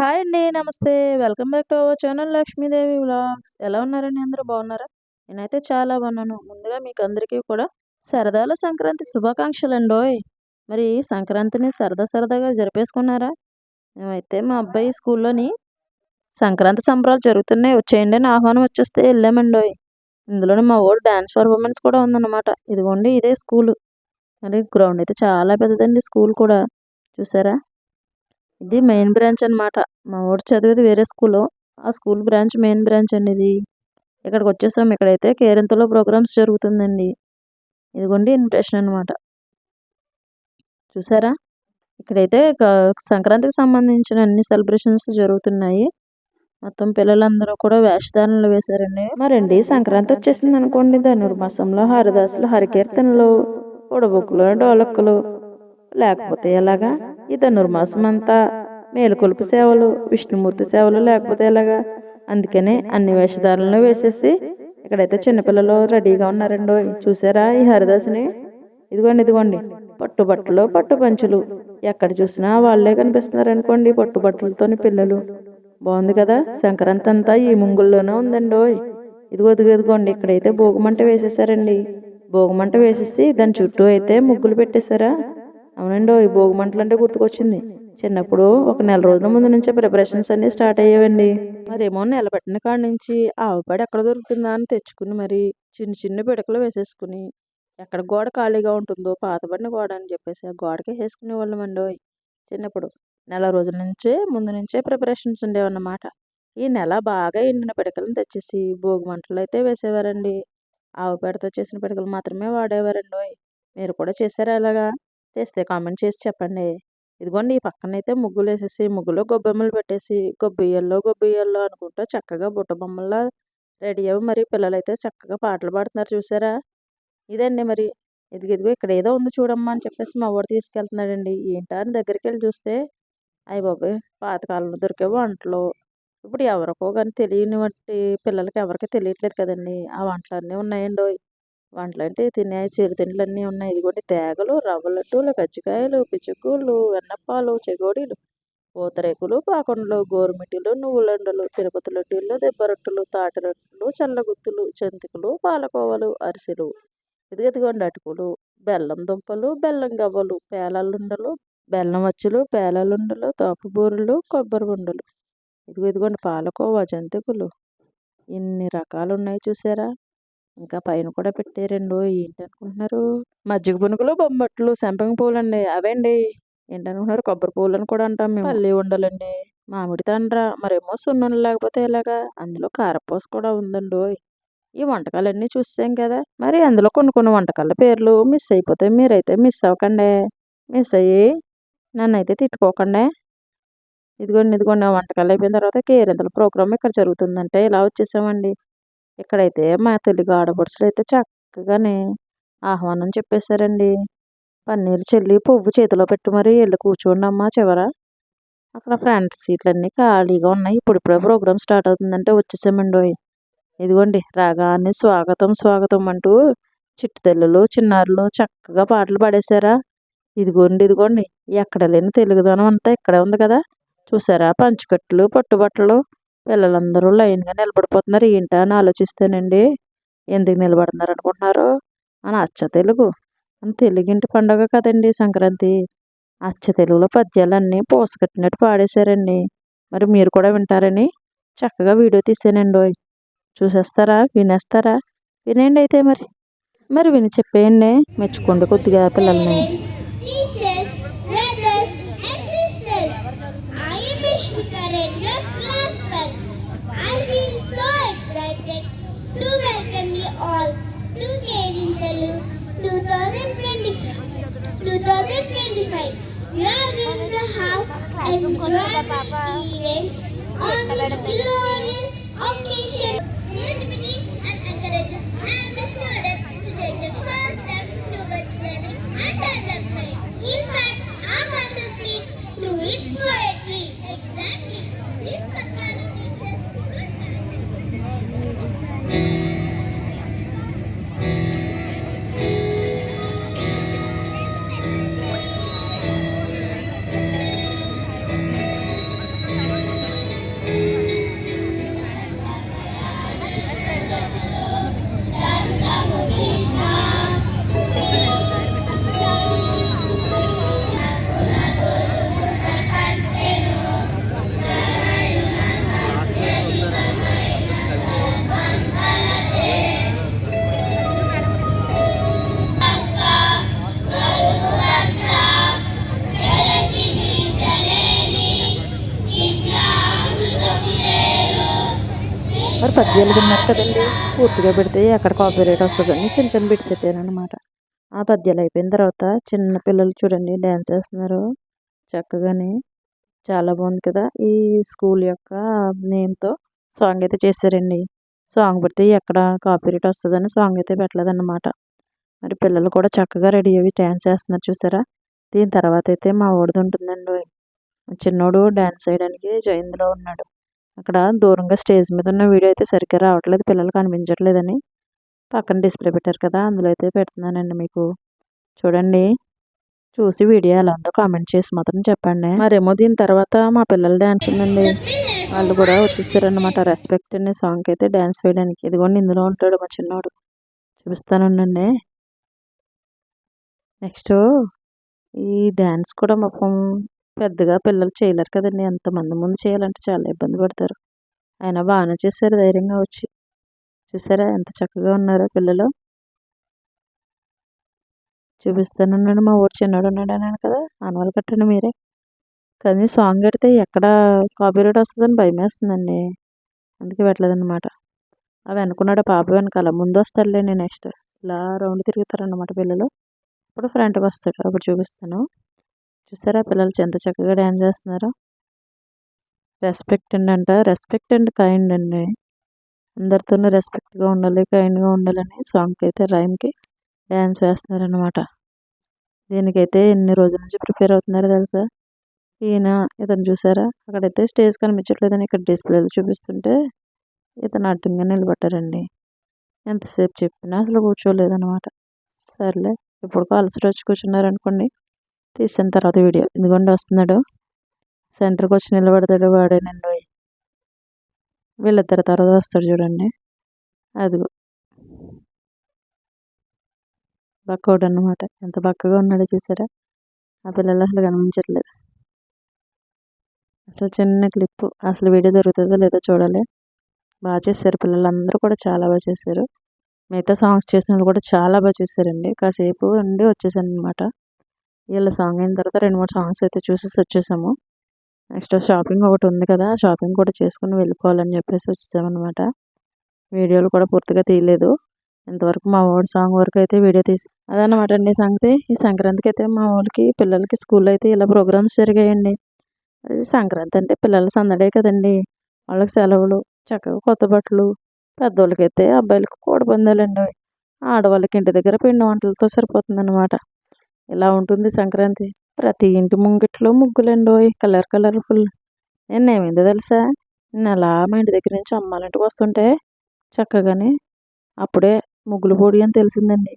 Hi అండి నమస్తే. Welcome back to our channel Lakshmidevi vlogs. ఎలా ఉన్నారండి? అందరూ బాగున్నారా? నేనైతే చాలా బాగున్నాను. ముందుగా మీకు అందరికీ కూడా సరదాల సంక్రాంతి శుభాకాంక్షలు అండోయ్ మరి సంక్రాంతిని సరదా సరదాగా జరిపేసుకున్నారా? మేమైతే మా అబ్బాయి స్కూల్లోని సంక్రాంతి సంబరాలు జరుగుతున్నాయి. వచ్చేయండి అని ఆహ్వానం వచ్చేస్తే వెళ్ళామండోయ్. ఇందులోనే మా ఓల్డ్ డ్యాన్స్ పర్ఫార్మెన్స్ కూడా ఉందన్నమాట. ఇదిగోండి ఇదే స్కూల్. మరి గ్రౌండ్ అయితే చాలా పెద్దదండి స్కూల్ కూడా. చూసారా? ఇది మెయిన్ బ్రాంచ్ అనమాట మా ఊరు చదివేది వేరే స్కూల్ ఆ స్కూల్ బ్రాంచ్ మెయిన్ బ్రాంచ్ అండి ఇది. ఇక్కడికి వచ్చేసాం ఇక్కడైతే. కేరింతలో ప్రోగ్రామ్స్ జరుగుతుందండి. ఇదిగోండి ఇంప్రెషన్ అనమాట చూసారా? ఇక్కడైతే సంక్రాంతికి సంబంధించిన అన్ని సెలబ్రేషన్స్ జరుగుతున్నాయి. మొత్తం పిల్లలందరూ కూడా వేషధారణలు వేశారండి. మరండి సంక్రాంతి వచ్చేసింది అనుకోండి. ధనుర్మాసంలో హరిదాసులు హరికీర్తనలు పొడబుక్కులు డోలక్కులు లేకపోతే ఎలాగా? ఈ ధనుర్మాసం అంతా మేలుకొలుపు సేవలు విష్ణుమూర్తి సేవలు లేకపోతే ఎలాగా? అందుకనే అన్ని వేషధారణలు వేసేసి ఇక్కడైతే చిన్నపిల్లలు రెడీగా ఉన్నారండి. చూసారా ఈ హరిదాసుని? ఇదిగోండి ఇదిగోండి. పట్టుబట్టలు పట్టు పంచులు. ఎక్కడ చూసినా వాళ్ళే కనిపిస్తున్నారు అనుకోండి పట్టుబట్టలతో పిల్లలు. బాగుంది కదా? సంక్రాంతి అంతా ఈ ముంగుల్లోనే ఉందండి ఇదిగో ఇదిగో ఇదిగోండి. ఇక్కడైతే భోగమంట వేసేసారండి. భోగమంట వేసేసి దాని చుట్టూ అయితే ముగ్గులు పెట్టేశారా? అవునండి ఈ భోగి మంటలు అంటే గుర్తుకొచ్చింది. చిన్నప్పుడు ఒక నెల రోజుల ముందు నుంచే ప్రిపరేషన్స్ అన్నీ స్టార్ట్ అయ్యేవండి. మరేమో నిలబెట్టిన కాడ నుంచి ఆవుపాడు ఎక్కడ దొరుకుతుందా అని తెచ్చుకుని మరి చిన్న చిన్న పిడకలు వేసేసుకుని ఎక్కడ గోడ ఖాళీగా ఉంటుందో పాతబడిన గోడ అని చెప్పేసి ఆ గోడకి వేసుకునే వాళ్ళం అండి చిన్నప్పుడు నెల రోజుల నుంచే ముందు నుంచే ప్రిపరేషన్స్ ఉండేవన్నమాట. ఈ నెల బాగా ఎండిన పిడకలను తెచ్చేసి భోగి మంటలు అయితే వేసేవారండి. ఆవు పేడతో చేసిన పిడకలు మాత్రమే వాడేవారండి మీరు కూడా చేశారా ఇలాగా చేస్తే కామెంట్ చేసి చెప్పండి. ఇదిగోండి ఈ పక్కన అయితే ముగ్గులు వేసేసి ముగ్గులో గొబ్బెమ్మలు పెట్టేసి గొబ్బియ్యల్లో గొబ్బియ్యల్లో అనుకుంటా చక్కగా బుట్ట బొమ్మల్లా రెడీ అవి మరి పిల్లలు అయితే చక్కగా పాటలు పాడుతున్నారు చూసారా? ఇదండి మరి. ఇదిగో ఇదిగో ఇక్కడ ఏదో ఉంది చూడమ్మా అని చెప్పేసి మా వాడు తీసుకెళ్తున్నాడండి. ఏంటా అని దగ్గరికి వెళ్ళి చూస్తే అయ్యి బాబాయ్ పాతకాలంలో దొరికే వంటలు. ఇప్పుడు ఎవరికో కానీ తెలియని బట్టి పిల్లలకి ఎవరికి తెలియట్లేదు కదండి. ఆ వంటలన్నీ ఉన్నాయండి వంటలు అంటే తినే చిరుతిండ్లు అన్నీ ఉన్నాయి. ఇదిగోండి తేగలు రవ్వ లడ్డూలు కజ్జికాయలు పిచ్చుకూళ్ళు వెన్నప్పాలు చెగోడీలు పూతరేకులు పాకుండలు గోరుమిటీలు నువ్వులండలు తిరుపతి లడ్డూలు దెబ్బ రొట్టెలు తాటి రొట్టెలు చల్లగుత్తులు జంతికలు పాలకోవలు అరిసెలు. ఇదిగదిగోండి అటుకులు బెల్లం దుంపలు బెల్లం గవ్వలు పేలాలుండలు బెల్లం వచ్చులు పేలాలుండలు తోపబూరులు కొబ్బరి ఉండలు ఇదిగో ఇదిగోండి పాలకోవా జంతికలు. ఎన్ని రకాలు ఉన్నాయి చూసారా? ఇంకా పైన కూడా పెట్టారండి ఏంటి అనుకుంటున్నారు మజ్జిగ పునుకులు బొమ్మట్లు సంపంగి పూలు అండి అవండి? ఏంటనుకుంటున్నారు? కొబ్బరి పూలు అని కూడా అంటాం మేము. పల్లి ఉండాలండి. మామిడి తండ్ర మరేమో సున్నుండ లేకపోతే ఇలాగా అందులో కారపూస కూడా ఉందండి ఈ వంటకాలన్నీ చూసాం కదా. మరి అందులో కొన్ని కొన్ని వంటకాల పేర్లు మిస్ అయిపోతే మీరైతే మిస్ అవ్వకండి. మిస్ అయ్యి నన్ను అయితే తిట్టుకోకండి. ఇదిగోండి ఇదిగోండి వంటకాలు అయిపోయిన తర్వాత కేరింతల ప్రోగ్రామ్ ఇక్కడ జరుగుతుందంటే ఇలా వచ్చేసామండి. ఇక్కడైతే మా తెలుగు ఆడపడుచులు అయితే చక్కగానే ఆహ్వానం చెప్పేశారండి. పన్నీరు చెల్లి పువ్వు చేతిలో పెట్టి మరి వెళ్ళి కూర్చోండి అమ్మా చివర. అక్కడ ఫ్రంట్ సీట్లు అన్నీ ఖాళీగా ఉన్నాయి. ఇప్పుడిప్పుడే ప్రోగ్రామ్ స్టార్ట్ అవుతుందంటే వచ్చేసామండి ఇదిగోండి రాగానే స్వాగతం స్వాగతం అంటూ చిట్టుతెల్లలు చిన్నారులు చక్కగా పాటలు పాడేశారా. ఇదిగోండి ఇదిగోండి ఎక్కడ లేని తెలుగుదనం అంతా ఇక్కడే ఉంది కదా. చూసారా పంచుకట్లు పట్టుబట్టలు పిల్లలందరూ లైన్గా నిలబడిపోతున్నారు. ఏంటా అని ఆలోచిస్తేనండి ఎందుకు నిలబడుతున్నారు అనుకుంటున్నారు? అని అచ్చ తెలుగు. అని తెలుగింటి పండుగ కదండి సంక్రాంతి. అచ్చ తెలుగులో పద్యాలన్నీ పూసకట్టినట్టు పాడేశారండి. మరి మీరు కూడా వింటారని చక్కగా వీడియో తీసానండి చూసేస్తారా? వినేస్తారా? వినేయండి అయితే మరి. మరి విని చెప్పేయండి. మెచ్చుకోండి కొద్దిగా పిల్లల్ని. 2025. 2025. We are going to have enjoyable event on this glorious occasion. మరి పద్యాలు కదండి. పూర్తిగా పెడితే ఎక్కడ కాపీరైట్ వస్తుందని చిన్న చిన్న బిట్స్ పెట్టాను అనమాట ఆ పద్యాలు అయిపోయిన తర్వాత చిన్న పిల్లలు చూడండి డ్యాన్స్ వేస్తున్నారు. చక్కగాని చాలా బాగుంది కదా. ఈ స్కూల్ యొక్క నేమ్తో సాంగ్ అయితే చేశారండి. సాంగ్ పెడితే ఎక్కడ కాపీరైట్ వస్తుందని సాంగ్ అయితే పెట్టలేదన్నమాట. మరి పిల్లలు కూడా చక్కగా రెడీ అయ్యి డ్యాన్స్ వేస్తున్నారు చూసారా? దీని తర్వాత అయితే మా ఓడిది ఉంటుందండి. చిన్నోడు డ్యాన్స్ వేయడానికి జైన్లో ఉన్నాడు. అక్కడ దూరంగా స్టేజ్ మీద ఉన్న వీడియో అయితే సరిగ్గా రావట్లేదు. పిల్లలు కనిపించట్లేదని పక్కన డిస్ప్లే పెట్టారు కదా అందులో అయితే పెడుతున్నానండి మీకు. చూడండి. చూసి వీడియో ఎలా ఉందో కామెంట్ చేసి మాత్రం చెప్పండి. మరేమో దీని తర్వాత మా పిల్లల డ్యాన్స్ ఉందండి. వాళ్ళు కూడా వచ్చేసారనమాట రెస్పెక్ట్ అనే సాంగ్ అయితే డ్యాన్స్ వేయడానికి. ఇదిగోండి ఇందులో ఉంటాడు మా చిన్నోడు. చూపిస్తానుండండి నెక్స్ట్ ఈ డ్యాన్స్ కూడా మొత్తం పెద్దగా పిల్లలు చేయలేరు కదండి. ఎంతమంది ముందు చేయాలంటే చాలా ఇబ్బంది పడతారు. అయినా బాగానే చేశారు ధైర్యంగా వచ్చి. చూసారా ఎంత చక్కగా ఉన్నారో పిల్లలు. చూపిస్తానన్నాడు మా ఊరు చిన్నోడు ఉన్నాడు అన్నాను కదా ఆనవాళ్ళు కట్టండి మీరే. కానీ సాంగ్ పెడితే ఎక్కడ కాపీరైట్ వస్తుందని భయం వేస్తుందండి. అందుకే పెట్టలేదన్నమాట. అవి అనుకున్నాడు పాప వెనకాల ముందు వస్తాడులేండి నెక్స్ట్. ఇలా రౌండ్ తిరుగుతారన్నమాట పిల్లలు. ఇప్పుడు ఫ్రంట్కి వస్తాడు అప్పుడు చూపిస్తాను. చూసారా? పిల్లలు ఎంత చక్కగా డ్యాన్స్ చేస్తున్నారు. రెస్పెక్ట్ అండి అంట. రెస్పెక్ట్ అండ్ కైండ్ అండి. అందరితోనూ రెస్పెక్ట్గా ఉండాలి కైండ్గా ఉండాలని సాంగ్కి అయితే రైమ్కి డ్యాన్స్ వేస్తున్నారనమాట దీనికైతే ఎన్ని రోజుల నుంచి ప్రిపేర్ అవుతున్నారో తెలుసా? ఈయన ఇతను చూసారా? అక్కడైతే స్టేజ్ కనిపించట్లేదని ఇక్కడ డిస్ప్లేలో చూపిస్తుంటే ఇతను అడ్డంగా నిలబడ్డారండి. ఎంతసేపు చెప్పినా అసలు కూర్చోలేదనమాట సర్లే ఇప్పుడు అలసట వచ్చి కూర్చున్నారనుకోండి. తీసిన తర్వాత వీడియో. ఇదిగోండి వస్తున్నాడు. సెంటర్కి వచ్చి నిలబడతాడు వాడేనండి వీళ్ళిద్దరు తర్వాత వస్తాడు చూడండి. అదిగో. బక్కోడు అనమాట ఎంత బక్కగా ఉన్నాడో చూసారా? ఆ పిల్లలు అసలు కనిపించట్లేదు. అసలు చిన్న క్లిప్పు. అసలు వీడియో దొరుకుతుందో లేదో చూడాలి. బాగా చేశారు పిల్లలందరూ కూడా చాలా బాగా చేశారు. మిగతా సాంగ్స్ చేసిన వాళ్ళు కూడా చాలా బాగా చేశారండి. కాసేపు ఉండి వచ్చేసాను అనమాట వీళ్ళ సాంగ్ అయిన తర్వాత రెండు మూడు సాంగ్స్ అయితే చూసేసి వచ్చేసాము. నెక్స్ట్ షాపింగ్ ఒకటి ఉంది కదా షాపింగ్ కూడా చేసుకుని వెళ్ళిపోవాలని చెప్పేసి వచ్చేసామన్నమాట. వీడియోలు కూడా పూర్తిగా తీయలేదు. ఇంతవరకు మా వాడి సాంగ్ వరకు అయితే వీడియో తీసి అదనమాట అండి సంగతి. ఈ సంక్రాంతికి అయితే మా వాళ్ళకి పిల్లలకి స్కూల్లో అయితే ఇలా ప్రోగ్రామ్స్ జరిగాయండి. అది సంక్రాంతి అంటే పిల్లల సందడే కదండి. వాళ్ళకి సెలవులు చక్కగా కొత్త బట్టలు పెద్దోళ్ళకైతే అబ్బాయిలకు కోడి పందాలండి. ఆడవాళ్ళకి ఇంటి దగ్గర పిండి వంటలతో సరిపోతుంది అనమాట ఇలా ఉంటుంది సంక్రాంతి? ప్రతి ఇంటి ముంగిట్లో ముగ్గులండోయ్ కలర్ కలర్ఫుల్. నేనేమిందో ఏమైందో తెలుసా? నేను అలా మా ఇంటి దగ్గర నుంచి అమ్మాలింటికి వస్తుంటే చక్కగానే అప్పుడే ముగ్గులు పొడి అని తెలిసిందండి.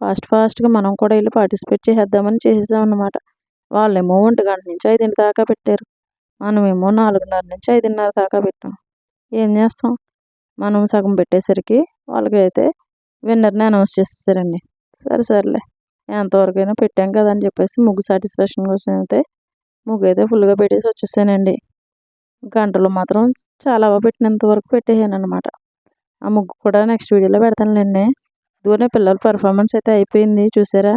ఫాస్ట్ ఫాస్ట్గా మనం కూడా వెళ్ళి పార్టిసిపేట్ చేసేద్దామని చేసేసామన్నమాట. వాళ్ళేమో ఒంటి గంట నుంచి ఐదింటి దాకా పెట్టారు. మనమేమో నాలుగున్నర నుంచి ఐదున్నర దాకా పెట్టాం. ఏం చేస్తాం? మనం సగం పెట్టేసరికి వాళ్ళకైతే విన్నర్ని అనౌన్స్ చేసేసారండి. సరే సర్లే. ఎంతవరకైనా పెట్టాం కదా అని చెప్పేసి ముగ్గు సాటిస్ఫాక్షన్ కోసం అయితే ముగ్గు అయితే ఫుల్గా పెట్టేసి వచ్చేసానండి. గంటలు మాత్రం చాలా బాగా పెట్టినంత వరకు పెట్టేసాను అనమాట ఆ ముగ్గు కూడా నెక్స్ట్ వీడియోలో పెడతానులేండి ఇదిగోనే పిల్లల పర్ఫార్మెన్స్ అయితే అయిపోయింది చూసారా?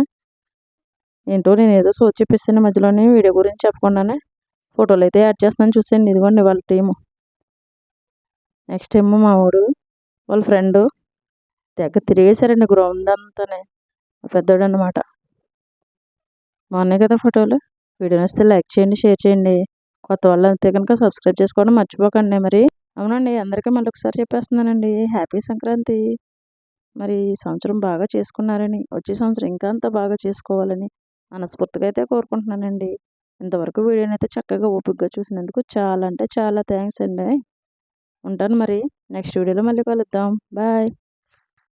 ఏంటో నేను ఏదో సోచి చెప్పేసాను మధ్యలోనే వీడియో గురించి చెప్పకుండానే. ఫోటోలు అయితే యాడ్ చేస్తున్నాను చూసాను ఇదిగోండి వాళ్ళ టీము నెక్స్ట్ ఏమో మా వాడు వాళ్ళ ఫ్రెండ్ తెగ తిరిగేశారండి గ్రౌండ్ అంతానే. పెద్దోడు అనమాట బాగున్నాయి కదా ఫోటోలు? వీడియో నచ్చితే లైక్ చేయండి షేర్ చేయండి. కొత్త వాళ్ళు అంతే కనుక సబ్స్క్రైబ్ చేసుకోవడం మర్చిపోకండి మరి. అవునండి అందరికీ మళ్ళీ ఒకసారి చెప్పేస్తున్నానండి. హ్యాపీ సంక్రాంతి. మరి ఈ సంవత్సరం బాగా చేసుకున్నారని వచ్చే సంవత్సరం ఇంకా అంత బాగా చేసుకోవాలని మనస్ఫూర్తిగా అయితే కోరుకుంటున్నానండి. ఇంతవరకు వీడియోని అయితే చక్కగా ఓపికగా చూసినందుకు చాలా అంటే చాలా థ్యాంక్స్ అండి. ఉంటాను మరి. నెక్స్ట్ వీడియోలో మళ్ళీ కలుద్దాం. బాయ్.